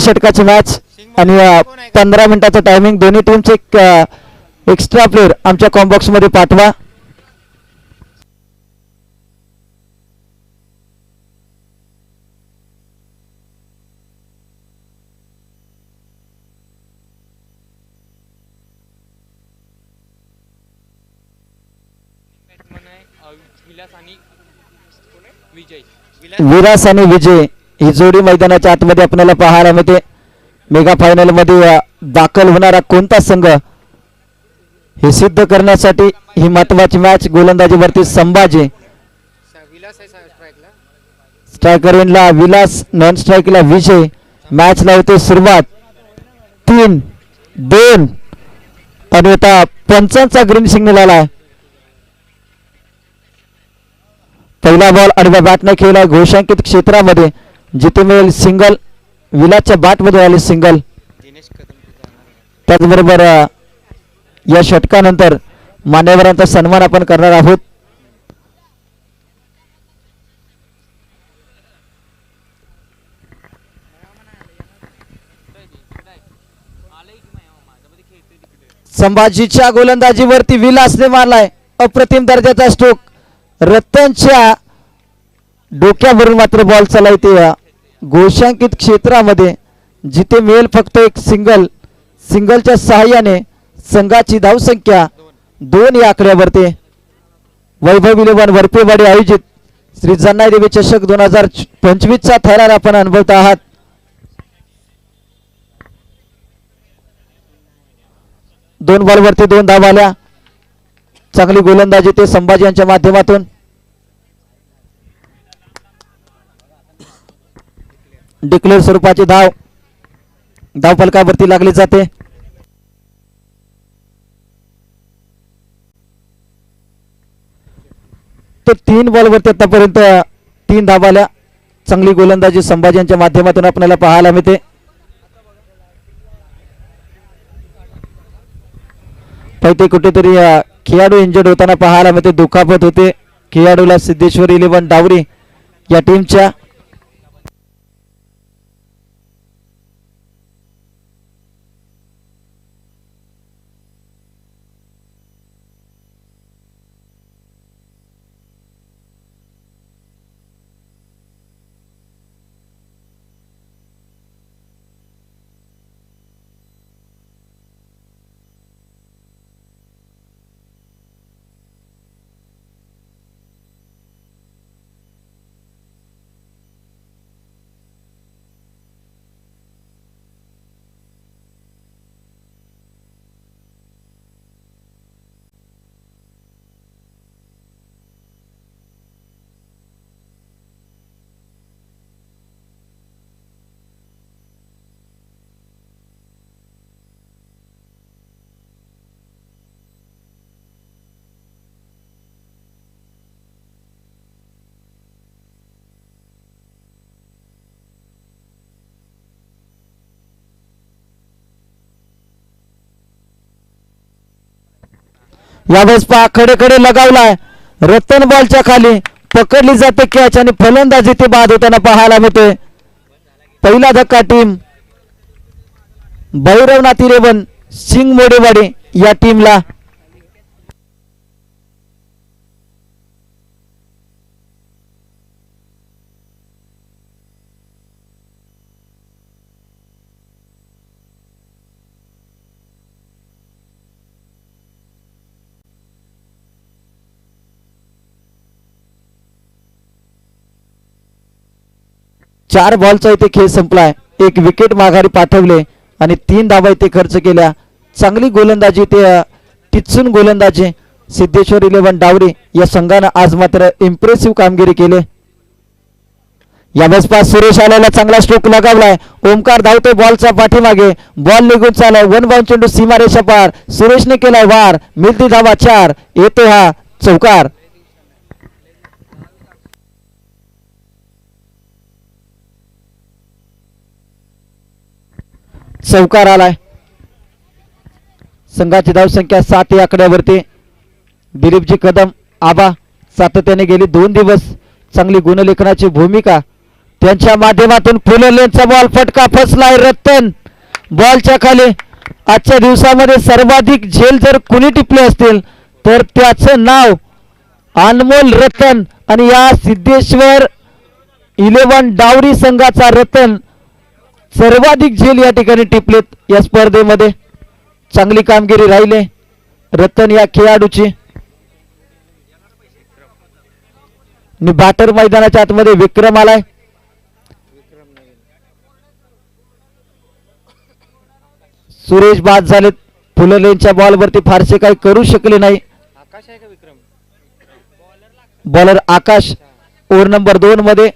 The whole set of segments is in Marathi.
षटकाची मॅच आणि पंधरा मिनिटाचं टायमिंग दोन्ही टीमचे एक्स्ट्रा प्लेअर आमच्या कॉम्बॉक्समध्ये पाठवा. विलास आणि विजय. ही जोडी मैदानाच्या आतमध्ये आपल्याला पाहायला मिळते. मेगा फायनलमध्ये दाखल होणारा कोणता संघ हे सिद्ध करण्यासाठी ही महत्वाची मॅच गोलंदाजीवरती संभाजी. स्ट्रायकर विनला विलास नॉन स्ट्राईकला विजय मॅचला होते सुरुवात. तीन दोन. आणि आता पंचांचा ग्रीन सिग्नल आलाय. पहिला बॉल अडव्या बॅटने खेळला घोषांकित क्षेत्रामध्ये. जिथे मिळेल सिंगल विलासच्या बॅटमध्ये आले सिंगल. त्याचबरोबर या षटकानंतर मान्यवरांचा सन्मान आपण करणार आहोत. संभाजीच्या गोलंदाजीवरती विलासने मारलाय. अप्रतिम दर्जाचा स्ट्रोक रतनच्या डोक्यावरून मात्र बॉल चालायते घोषांकित क्षेत्रामध्ये जिथे मिळेल फक्त एक सिंगल सिंगलच्या सहाय्याने संघाची धावसंख्या दोन या आकड्यावरती. वैभव विलोबन वरपेवाडी आयोजित श्री जन्नाई देवी चषक दोन हजार पंचवीसचा थरार आपण अनुभवत आहात. दोन बॉलवरती दोन धाव आल्या. चांगली गोलंदाजी ते संभाजी यांच्या माध्यमातून. डिक्लेअर स्वरूपाची धाव. धाव फलकावरती लागली जाते. तर तीन बॉलवरती आतापर्यंत तीन धाव चांगली गोलंदाजी संभाजींच्या माध्यमातून आपल्याला पाहायला मिळते. पण कुठेतरी खेळाडू इंजर्ड होताना पाहायला मिळते दुखापत होते. खेळाडूला सिद्धेश्वर इलेव्हन डावरी या टीमच्या यावेळेस पहा खडेखडे लगावलाय. रतन बॉलच्या खाली पकडली जाते कॅच आणि फलंदाजी ते बाद होताना पाहायला मिळतोय पहिला धक्का टीम भैरवनाथ इलेवन सिंग मोडेवाडी या टीमला चार बॉलचा इथे खेळ संपलाय. एक विकेट माघारी पाठवले आणि तीन धावा इथे खर्च केल्या. चांगली गोलंदाजी ते टिचून गोलंदाजी. सिद्धेश्वर इलेव्हन डावरे या संघानं आज मात्र इम्प्रेसिव्ह कामगिरी केली. यावेळेस पास सुरेश आल्याला चांगला स्ट्रोक लगावलाय. ओमकार धावतोय बॉलच्या पाठीमागे. बॉल निघून चालाय वन बाउंड चेंडू सीमारेषा पार. सुरेशने केलाय वार. मिळती धावा चार. येतो हा चौकार. चौकार आलाय. संघाची धावसंख्या सात या आकड्यावरती. दिलीपजी कदम आबा सातत्याने गेली दोन दिवस. चांगली गुणलेखनाची भूमिका. त्यांच्या माध्यमातून फुलेचा बॉल फटका फसलाय रतन. बॉलच्या खाली आजच्या दिवसामध्ये सर्वाधिक झेल जर कुणी टिपले असतील तर त्याचं नाव अनमोल रतन आणि या सिद्धेश्वर इलेव्हन डावरी संघाचा रतन सर्वाधिक झेल या ठिकाणी टिपलेत या स्पर्धेमध्ये. चांगली कामगिरी राहिले. रतन या खेळाडूची. बॅटर मैदानाच्या आतमध्ये विक्रम आलाय. सुरेश बाद झालेत. फुललेंच्या बॉलवरती फारसे काही करू शकले नाही. आकाश आहे का Vikram? Bowler Akash. Over number दोन मध्ये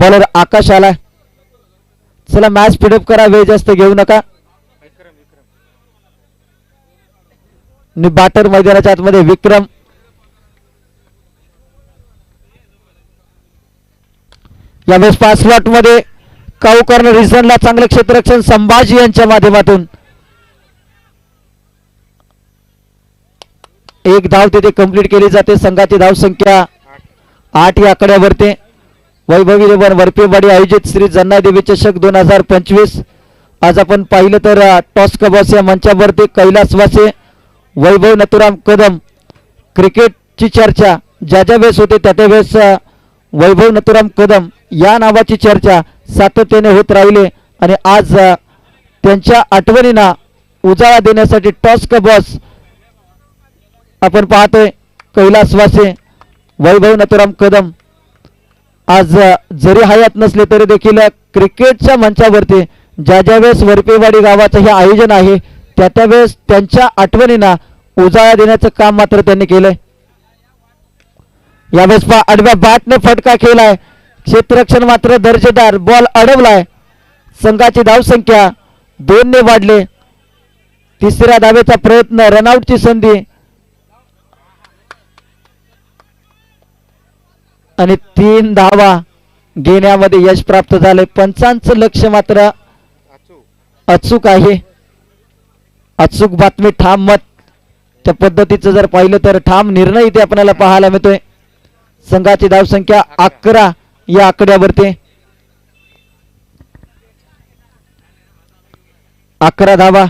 बॉलर आकाश आलाय. चला मॅच पिडअप करा वेळ जास्त घेऊ नका. बाटर मैदानाच्या आतमध्ये विक्रम. यावेळेस पाच स्लॉटमध्ये काऊ कॉर्नर रिझनला चांगलं क्षेत्ररक्षण संभाजी यांच्या माध्यमातून. एक धाव तिथे कंप्लीट केली जाते संघाची धाव संख्या आठ आठ या आकड्यावरती. वैभवी रेवन वरपेवाडी आयोजित श्री जन्ना देवी चषक दोन हजार पंचवीस. आज आपण पाहिलं तर अ, टॉस कबॉस या मंचावरती कैलास वासे वैभव नथुराम कदम क्रिकेटची चर्चा. ज्या ज्या वेळेस होते त्या त्या वेळेस वैभव नथुराम कदम या नावाची चर्चा सातत्याने होत राहिले. आणि आज त्यांच्या आठवणींना उजाळा देण्यासाठी टॉस बॉस आपण पाहतोय. कैलास वासे वैभव नथुराम कदम आज जरी हयात नसले तरी देखील क्रिकेटच्या मंचावरती ज्या ज्या वेळेस वरपेवाडी गावाचं हे आयोजन आहे त्या त्या वेळेस त्यांच्या आठवणींना उजाळा देण्याचं काम मात्र त्यांनी केलंय. यावेळेस पा आडव्या बॅटने फटका केलाय. क्षेत्ररक्षण मात्र दर्जेदार बॉल अडवलाय. संघाची धावसंख्या दोनने वाढले. तिसऱ्या धावेचा प्रयत्न रनआउटची संधी आणि तीन धावा घेण्यामध्ये यश प्राप्त झाले. पंचांचं लक्ष मात्र अचूक आहे. अचूक बातमी ठाम मत. त्या पद्धतीचं जर पाहिलं तर ठाम निर्णय इथे आपल्याला पाहायला मिळतोय. संघाची धावसंख्या अकरा या आकड्यावरती. अकरा धावा.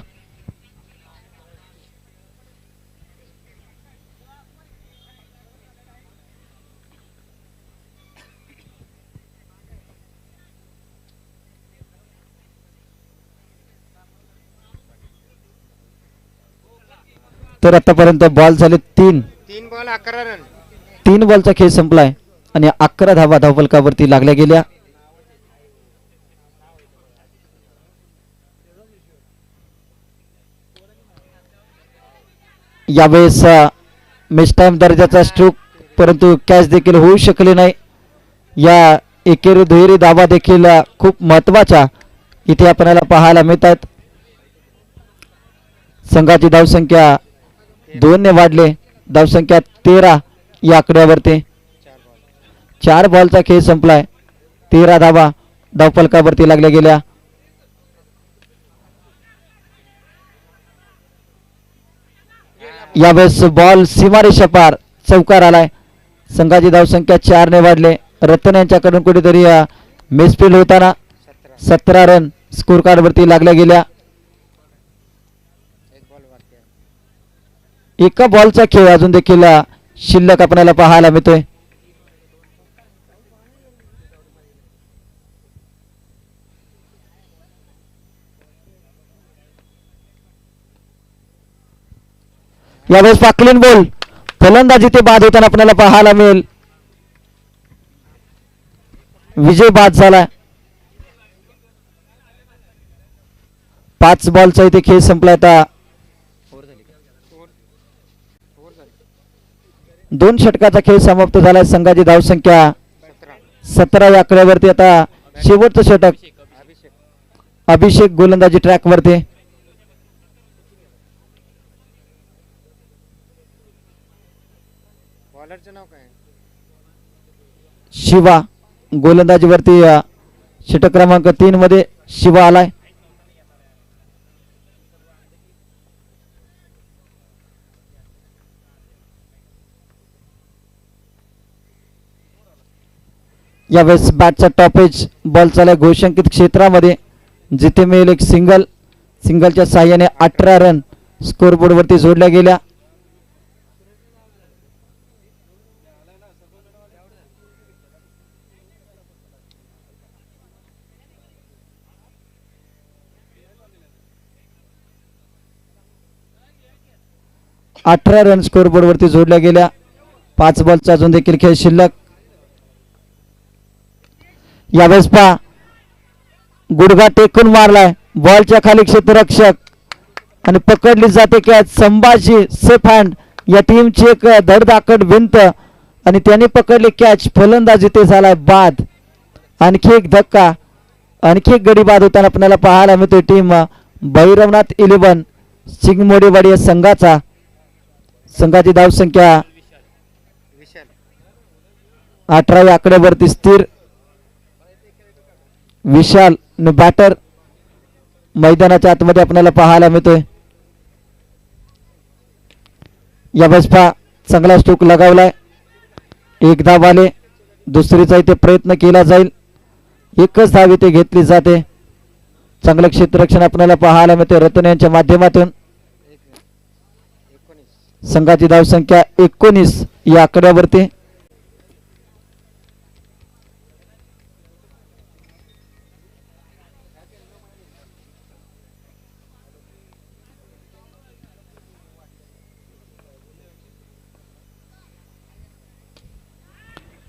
तर आतापर्यंत बॉल झाले तीन. तीन बॉल अकरा रन तीन बॉलचा खेळ संपलाय आणि अकरा धावा धावफलकावरती लागल्या गेल्या. यावेळेस मिस टाइम दर्जाचा स्ट्रोक परंतु कॅच देखील होऊ शकले नाही. या एकेरी दुहेरी धावा देखील खूप महत्त्वाच्या इथे आपल्याला पाहायला मिळतात. संघाची धावसंख्या दोनने वाढले. धावसंख्या तेरा या आकड्यावरती. चार बॉल चार बॉलचा खेळ संपलाय. तेरा धावा धावफलकावरती लागल्या गेल्या. यावेळेस बॉल सीमारेषा पार चौकार आलाय. संघाची धावसंख्या चारने वाढले. रतन यांच्याकडून कुठेतरी मिसफील होताना सतरा सतरा रन स्कोर कार्डवरती लागल्या गेल्या. एका बॉलचा खेळ अजून देखील शिल्लक आपल्याला पाहायला मिळतोय. यावेळेस पाकलीन बोल. फलंदाजी ते बाद होताना आपल्याला पाहायला मिळेल. विजय बाद झाला. पाच बॉलचा इथे खेळ संपला आता फोर झाली का फोर फोर झाली दोन षटकाचा खेळ समाप्त झालाय. संघाची धावसंख्या सतरा सतरा या आकड्यावरती. आता शेवटचं षटक. अभिषेक गोलंदाजी ट्रॅकवरती? शिवा. गोलंदाजीवरती षटक क्रमांक तीन मध्ये शिवा आलाय. यावेळेस बॅटचा टॉपेज बॉल चालू आहे घोषांकित क्षेत्रामध्ये. जिथे मिळेल एक सिंगल. सिंगलच्या साह्याने अठरा रन स्कोरबोर्डवरती जोडल्या गेल्या. अठरा रन स्कोरबोर्डवरती जोडल्या गेल्या. पाच बॉलचा अजून देखील खेळ शिल्लक. यावेळेस पहा. गुडघा टेकून मारलाय. बॉलच्या खाली क्षेत्ररक्षक. आणि पकडली जाते कॅच संभाजी सेफ हँड या टीमची एक धडधाकट भिंत. आणि त्यांनी पकडली कॅच फलंदाज इथे झालाय बाद. आणखी एक धक्का. आणखी एक गडी बाद होताना आपल्याला पाहायला मिळतोय टीम भैरवनाथ इलेव्हन सिंगमोडीवाडी या संघाचा. संघाची धावसंख्या अठराव्या आकड्यावरती स्थिर. विशाल न बॅटर मैदानाच्या आतमध्ये आपल्याला पाहायला मिळतोय. या बसपा चांगला स्टोक लगावलाय. एक धाव आले. दुसरीचा इथे प्रयत्न केला जाईल. एकच धाव इथे घेतली जाते. चांगलं क्षेत्ररक्षण आपल्याला पाहायला मिळते रतन यांच्या माध्यमातून. संघाची धावसंख्या एकोणीस या आकड्यावरती.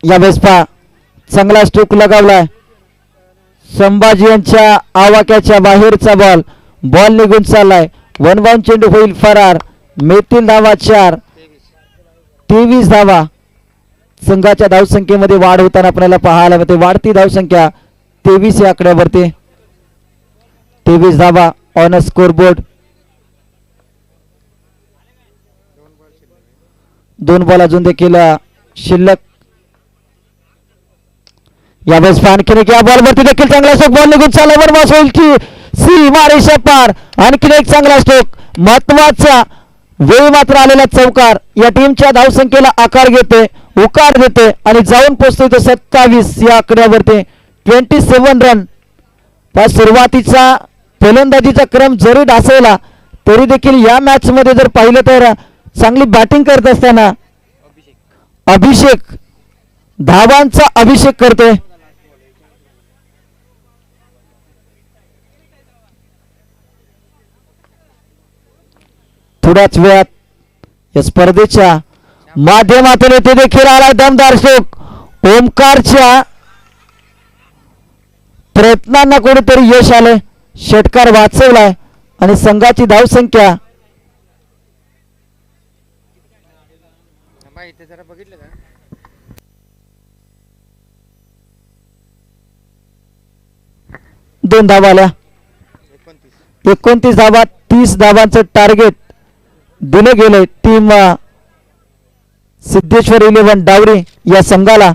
यावेळेस पहा चांगला स्ट्रोक लगावलाय. संभाजी यांच्या आवाक्याच्या बाहेरचा बॉल बॉल निघून चाललाय. वन बाउंड चेंडू होईल फरार. मेतील धावा चार. तेवीस धावा. संघाच्या धावसंख्येमध्ये वाढ होताना आपल्याला पाहायला मिळते. वाढती धावसंख्या तेवीस या आकड्यावरती. तेवीस धावा ऑन अ स्कोरबोर्ड दोन बॉल अजून देखील शिल्लक या बस यावेळेस आणखीन एक या बॉलवरती देखील चांगला स्ट्रोक बॉल निघून चालला वर बॉस होईल की सी मारेशा पार आणखीन एक चांगला स्ट्रोक महत्त्वाचा वेळ मात्र आलेला चौकार. या टीमच्या धावसंख्येला आकार घेते उकार देते आणि जाऊन पोचतो तो सत्तावीस या आकड्यावरती. ट्वेंटी सेवन रन त्या सुरुवातीचा फलंदाजीचा क्रम जरी ढासळला तरी देखील या मॅच मध्ये जर पाहिलं तर चांगली बॅटिंग करत असताना अभिषेक अभिषेक. धावांचा अभिषेक करतोय. थोड्याच वेळात या स्पर्धेच्या माध्यमातून येथे देखील आला दमदार शोक. ओमकारच्या प्रयत्नांना कोणीतरी यश आलंय. षटकार वाचवलाय आणि संघाची धावसंख्या. दोन धावा आल्या. एकोणतीस. एकोणतीस धावा तीस धावांचं टार्गेट. दिलं गेले टीम सिद्धेश्वर इलेव्हन डावरी या संघाला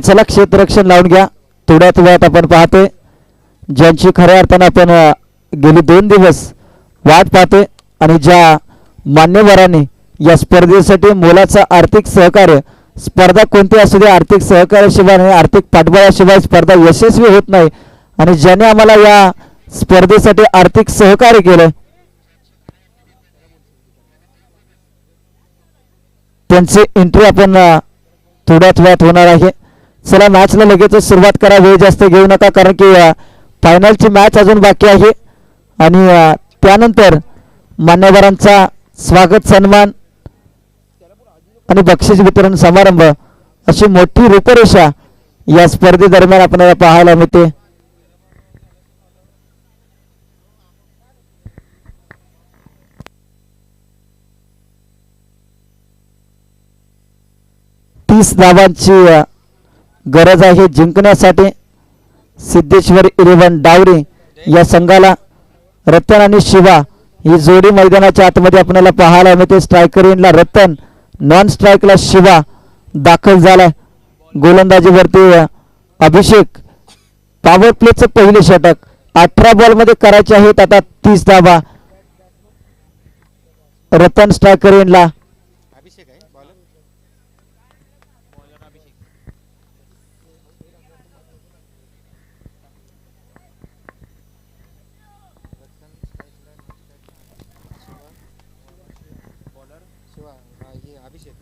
चला क्षेत्ररक्षण लावून घ्या. थोड्याच वेळात आपण पाहते. ज्यांची खऱ्या अर्थानं आपण गेली दोन दिवस वाट पाहते आणि ज्या मान्यवरांनी या स्पर्धेसाठी मोलाचं आर्थिक सहकार्य स्पर्धा कोणती असू दे आर्थिक सहकार्याशिवाय आणि आर्थिक पाठबळाशिवाय स्पर्धा यशस्वी होत नाही आणि ज्याने आम्हाला या स्पर्धेसाठी आर्थिक सहकार्य केलं त्यांची एंट्री आपण थोड्यात थोड्याच वेळात होणार आहे. चला मॅचला लगेचच सुरुवात करा वेळ जास्त घेऊ नका कारण की फायनलची मॅच अजून बाकी आहे. आणि त्यानंतर मान्यवरांचा स्वागत सन्मान आणि बक्षीस वितरण समारंभ अशी मोठी रूपरेषा या स्पर्धेदरम्यान आपल्याला पाहायला मिळते. तीस धावांची गरज आहे जिंकण्यासाठी. सिद्धेश्वर इलेव्हन डावरे या संघाला रतन आणि शिवा ही जोडी मैदानाच्या आतमध्ये आपल्याला पाहायला मिळते. स्ट्रायकर इनला रतन नॉन स्ट्राईकला शिवा दाखल झालाय. गोलंदाजीवरती अभिषेक पॉवर प्लेचं पहिले षटक. अठरा बॉलमध्ये करायचे आहेत. आता तीस धावा. रतन स्ट्रायकर इनला अभिषेक आहे bowler bowler Abhishek bowler Shiva हे अभिषेक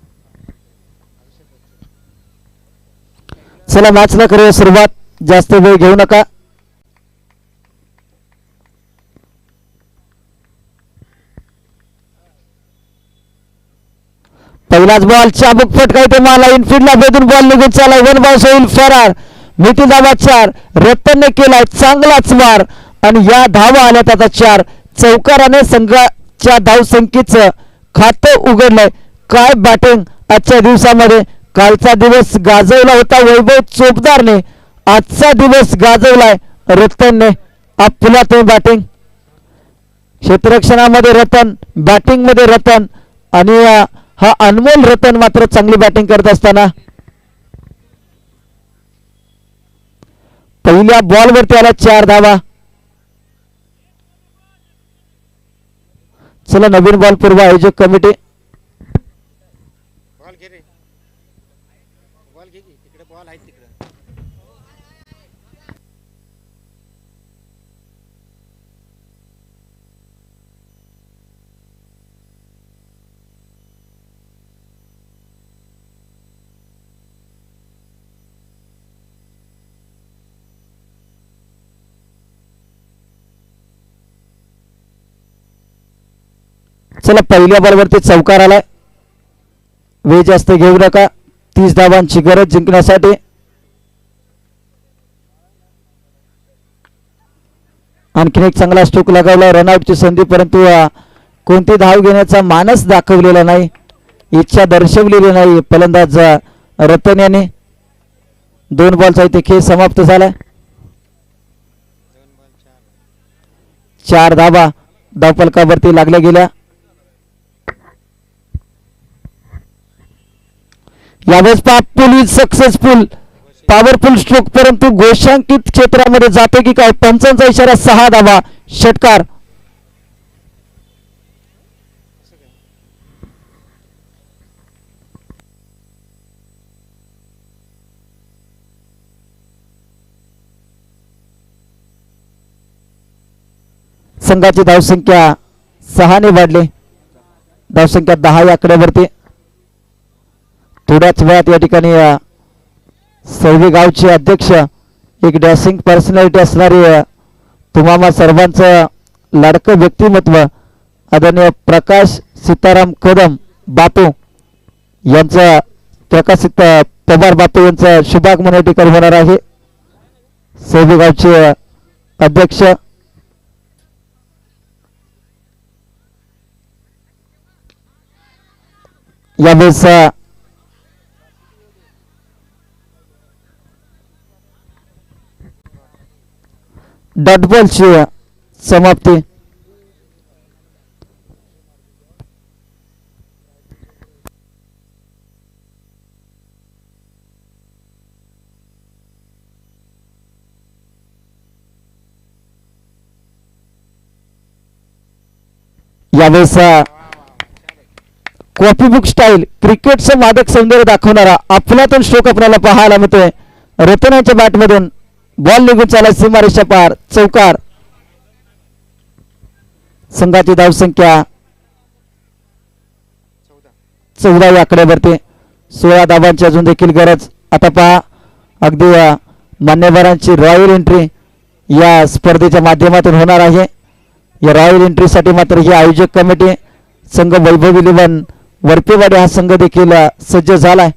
चला मॅचला करूया सुरुवात. जास्त वेळ घेऊ नका. पहिलाच बॉल चाबुक फटकाय ते मला इनफिल्डला बेदून बॉल निघून चालला वन बॉल होईल. फरार मिठी धावा चार रत्तनने केलाय. चांगलाच मार. आणि या धावा आल्या त्याचा चार. चौकाराने संघाच्या धावसंख्येचं खातं उघडलंय. काय बॅटिंग आजच्या दिवसामध्ये? कालचा दिवस गाजवला होता वैभव चोपदारने. आजचा दिवस गाजवलाय रतनने. आपला ते बॅटिंग. क्षेत्ररक्षणामध्ये रतन बॅटिंगमध्ये रतन. आणि हा अनमोल रतन मात्र चांगली बॅटिंग करत असताना. पहिल्या बॉलवरती आला चार धावा. चला नवीन बॉल पूर्व आयोजक कमिटी. चला पहिल्या बॉलवरती चौकार आलाय. वेळ जास्त घेऊ नका. तीस धावांची गरज जिंकण्यासाठी. आणखीन एक चांगला स्ट्रोक लगावला रनआउटची संधी परंतु कोणती धाव घेण्याचा मानस दाखवलेला नाही. इच्छा दर्शवलेली नाही फलंदाज रतन याने. दोन बॉलचा इथे खेळ समाप्त झालाय. चार धावा धावपलकावरती लागल्या गेल्या. यावेळेस पूल सक्सेसफुल पॉवरफुल स्ट्रोक परंतु घोषांकित क्षेत्रामध्ये जातो की काय? पंचांचा इशारा सहा धावा. षटकार. संघाची धावसंख्या सहाने वाढली. धावसंख्या दहा या आकड्यावरती. थोड्याच वेळात या ठिकाणी सर्वे गावचे अध्यक्ष एक डॅसिंग पर्सनॅलिटी असणारी तुम्हाला सर्वांचं लाडकं व्यक्तिमत्व आदरणीय प्रकाश सीताराम कदम बापू यांचा प्रकाश सीता- पवार बापू यांचं शुभागमन या ठिकाणी होणार आहे. सर्वे गावचे अध्यक्ष अध्यक्ष यावेळेस अ, डॉट समाप्ती. यावेळेस कॉपी बुक स्टाईल क्रिकेटचं मादक सौंदर्य दाखवणारा आपलातून श्लोक आपल्याला पाहायला मिळतोय. रतनाच्या बॅटमधून बॉल निघून चालला सीमारेषा पार चौकार. संघाची धावसंख्या चौदा आकड्यावरती. सोळा धाबांची अजून देखील गरज. आता पहा अगदी मान्यवरांची रॉयल एंट्री या स्पर्धेच्या माध्यमातून होणार आहे. या रॉयल एंट्रीसाठी मात्र ही आयोजक कमिटी संघ वैभव इलेव्हन वरपेवाडी हा संघ देखील सज्ज झालाय.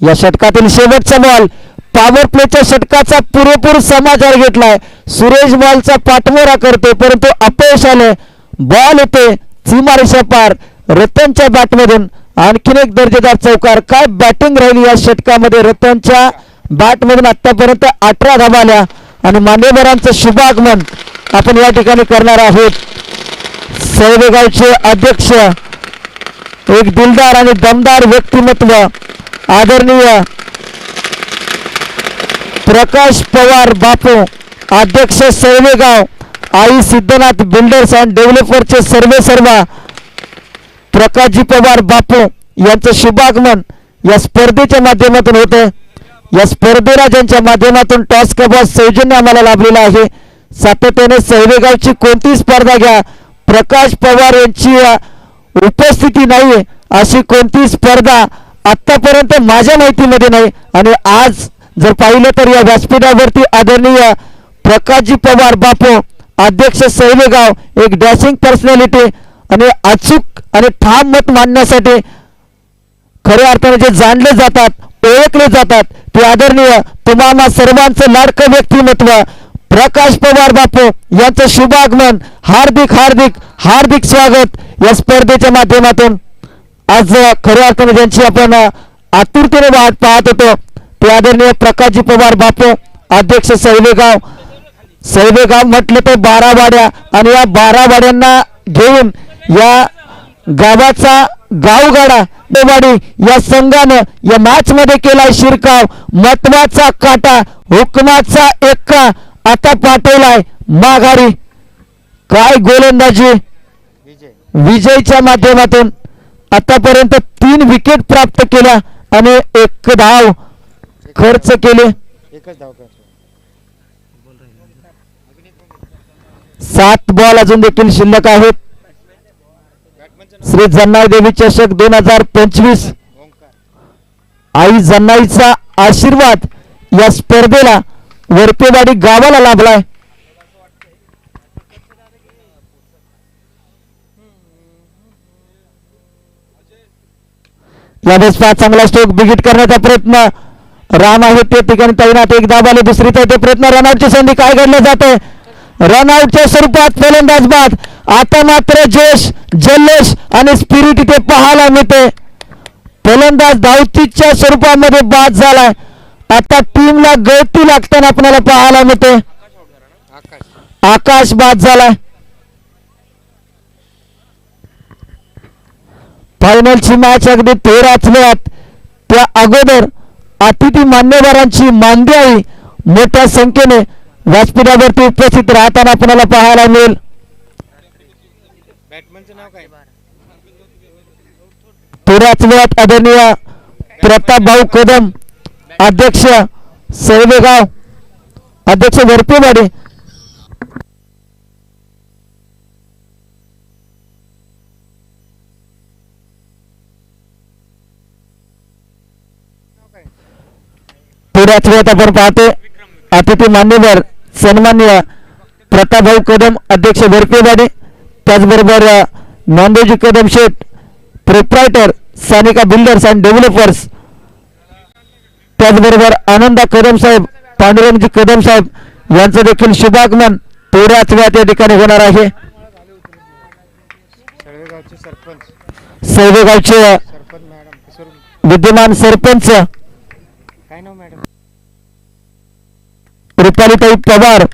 या षटकातील शेवटचा बॉल पॉवर प्लेच्या षटकाचा पुरेपूर समाचार घेतलाय. सुरेश बॉलचा पाठमोरा करतो परंतु अपयश आले बॉल येते सीमारेषा पार रतनच्या बॅटमधून आणखीन एक दर्जेदार चौकार. काय बॅटिंग राहिली या षटकामध्ये रतनच्या बॅटमधून आतापर्यंत अठरा धाबा आल्या. आणि मान्यवरांचं शुभागमन आपण या ठिकाणी करणार आहोत. सैवेगावचे अध्यक्ष एक दिलदार आणि दमदार व्यक्तिमत्व आदरणीय प्रकाश पवार बापू अध्यक्ष सर्वेगाव आई सिद्धनाथ बिल्डर्स अँड डेव्हलपरचे सर्वे सर्वा प्रकाशजी पवार बापू यांचं शुभागमन या स्पर्धेच्या माध्यमातून होते या स्पर्धेला ज्यांच्या माध्यमातून टॉस कबॉस सौजन्य आम्हाला लाभलेलं आहे. सातत्याने सर्वेगावची कोणती स्पर्धा घ्या. प्रकाश पवार यांची उपस्थिती नाही अशी कोणती स्पर्धा आतापर्यंत माझ्या माहितीमध्ये नाही. आणि आज जर पाहिलं तर या व्यासपीठावरती आदरणीय प्रकाशजी पवार बापू अध्यक्ष सैलेगाव एक डॅशिंग पर्सनॅलिटी आणि अचूक आणि ठाम मत मांडण्यासाठी खऱ्या अर्थाने जे जाणले जातात ओळखले जातात ते आदरणीय तुम्हाला सर्वांचं लाडकं व्यक्तिमत्व प्रकाश पवार बापू यांचं शुभागमन हार्दिक हार्दिक हार्दिक स्वागत या स्पर्धेच्या माध्यमातून. आज खऱ्या अर्थाने ज्यांची आपण आतुरतेने वाट पाहत होतो ते आदरणीय प्रकाशजी पवार बापू अध्यक्ष सैलेगाव सैलेगाव म्हटलं तर बारा वाड्या आणि या बारा वाड्यांना घेऊन या गावाचा गावगाडा देवाडी या संघानं या मॅच मध्ये केलाय शिरकाव. महत्त्वाचा काटा हुकमाचा एक्का आता पाठवलाय माघारी. काय गोलंदाजी? विजयच्या माध्यमातून. आतापर्यंत तीन विकेट प्राप्त केल्या आणि एक धाव खर्च केले. एकच धाव करतो सात बॉल अजून देखील शिल्लक आहेत. श्री जन्नाई देवी चषक दोन हजार पंचवीस. आई जन्नाईचा आशीर्वाद या स्पर्धेला वरपेवाडी गावाला लाभलाय. यावेळेस पाच चांगला स्ट्रोक बिगिट करण्याचा प्रयत्न. राम आहे त्या ठिकाणी तैनात. एक दाबाले दुसरी ते प्रयत्न. रनआउटची संधी काय घडलं जाते? रनआउटच्या स्वरूपात फलंदाज बाद आता मात्र जोश जल्लोष आणि स्पिरिट इथे पाहायला मिळते. फलंदाज धावतीच्या स्वरूपामध्ये बाद झालाय. आता टीमला गळती लागताना आपल्याला पाहायला मिळते. आकाश. आकाश बाद झालाय. फायनलची मॅच अगदी तेराच वेळात त्या अगोदर अतिथी मान्यवरांची मांदियाळी मोठ्या संख्येने व्यासपीठावरती उपस्थित राहताना आपल्याला पाहायला मिळेल. थोड्याच वेळात आदरणीय प्रताप भाऊ कदम अध्यक्ष सर्वेगाव अध्यक्ष वरपेवाडी थोड्याच वेळात आपण पाहतो अतिथी मान्यवर सन्मान्य प्रतापभाऊ कदम अध्यक्ष वरपेवाडी त्याचबरोबर नॉनदेजी कदम शेठ proprietor Sanika builders and developers त्याचबरोबर आनंदा कदम साहेब पांडुरंगजी कदम साहेब यांचं देखील शुभागमन थोड्याच वेळात या ठिकाणी होणार आहे. किशोर. विद्यमान सरपंच काय नाव मॅडम रुपालीताई पवार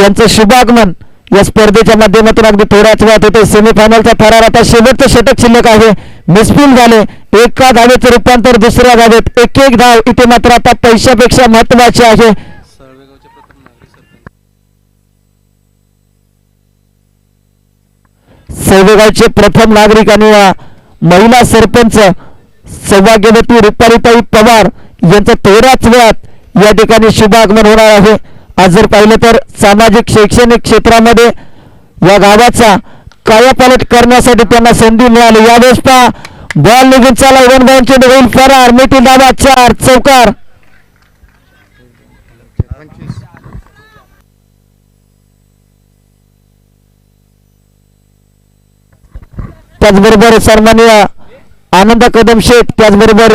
यांचं शुभागमन या स्पर्धेच्या माध्यमातून अगदी थोड्याच वेळात होते सेमीफायनलचा फरार आता शेवटचं षटक शिल्लक आहे. मिसफिल झाले. एका धावेचं रूपांतर दुसऱ्या धावेत. एक एक धाव इथे मात्र आता पैशापेक्षा महत्त्वाचे आहे. सळवेगावचे प्रथम नागरिक आणि महिला सरपंच सौभाग्यवती रुपालीताई पवार यांचं थोड्याच वेळात या ठिकाणी शुभागमन होणार आहे. आज जर पाहिलं तर सामाजिक शैक्षणिक क्षेत्रामध्ये या गावाचा कायापालट करण्यासाठी त्यांना संधी मिळाली. यावेळेस पहा बॉल निघून चाला वन बाउंड होईल. फरार. मिठी दाबा. चार. चौकार. त्याचबरोबर सन्माननीय आनंद कदम शेठ त्याचबरोबर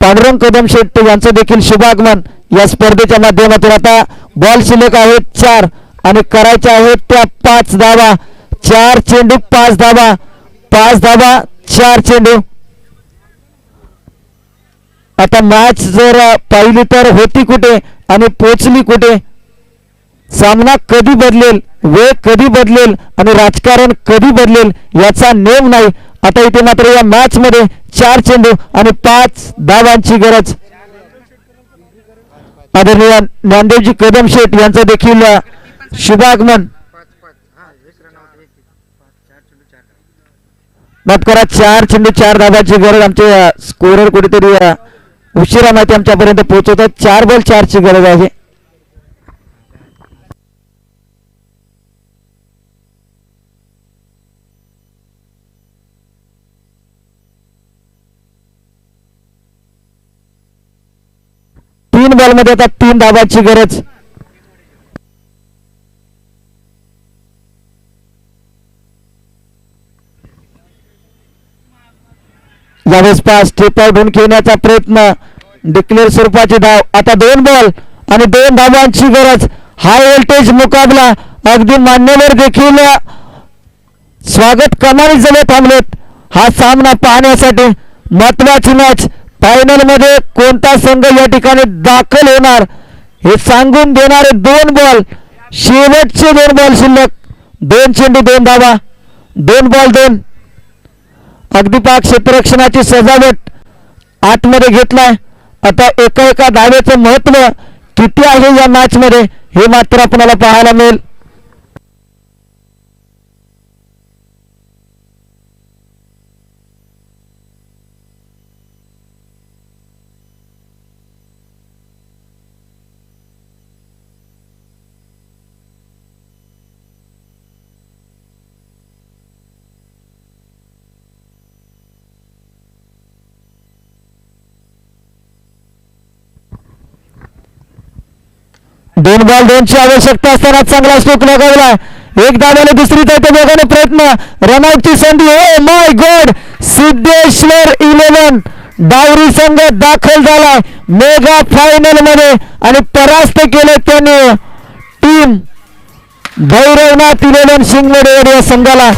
पांडुरंग कदम शेठ यांचं देखील शुभागमन या स्पर्धेच्या माध्यमातून. आता बॉल शिल्लक आहेत चार आणि करायच्या आहेत त्या पाच धावा. चार चेंडू पाच धावा. पाच धावा चार चेंडू. आता मॅच जर पाहिली तर होती कुठे आणि पोचली कुठे? सामना कधी बदलेल? वेळ कधी बदलेल? आणि राजकारण कधी बदलेल? याचा नेम नाही. आता इथे मात्र या मॅच मध्ये चार चेंडू आणि पाच धावांची गरज. आदरणीय ज्ञानदेवजी कदम शेठ यांचं देखील शुभागमन. चार चार माफ करा चार चेंडू चार धावांची गरज. आमचे स्कोरर कुठेतरी उशिरा माहिती आमच्यापर्यंत पोहोचवतात. चार बॉल चारची गरज आहे. दोन बॉलमध्ये आता तीन धावांची गरज. यावेळेस पास स्टेप आउट होऊन खेळण्याचा प्रयत्न. डिक्लेअर स्वरूपाची धाव. आता दोन बॉल आणि दोन धावांची गरज. हाय व्होल्टेज मुकाबला अगदी मान्यवर देखील स्वागत कमानी जवळ थांबलेत. हा सामना पाहण्यासाठी महत्वाची मॅच फायनलमध्ये कोणता संघ या ठिकाणी दाखल होणार? हे सांगून देणारे दोन बॉल शेवटचे दोन बॉल शिल्लक. दोन चेंडू दोन धावा. दोन बॉल दोन. अगदी पाक क्षेत्ररक्षणाची सजावट आतमध्ये घेतलाय. आता एका एका धावेचं महत्त्व किती आहे या मॅच मध्ये हे मात्र आपल्याला पाहायला मिळेल. दोन बॉल दोनची आवश्यकता असताना चांगला स्टोक लगावला एक धावाने दुसरी तर वेगाने प्रयत्न. रनआउटची संधी हो my god Siddheshwar eleven Davari संघ दाखल झालाय मेगा फायनलमध्ये. आणि परास्त केले त्यांनी. टीम भैरवनाथ इलेव्हन शिंगवडे या संघाला.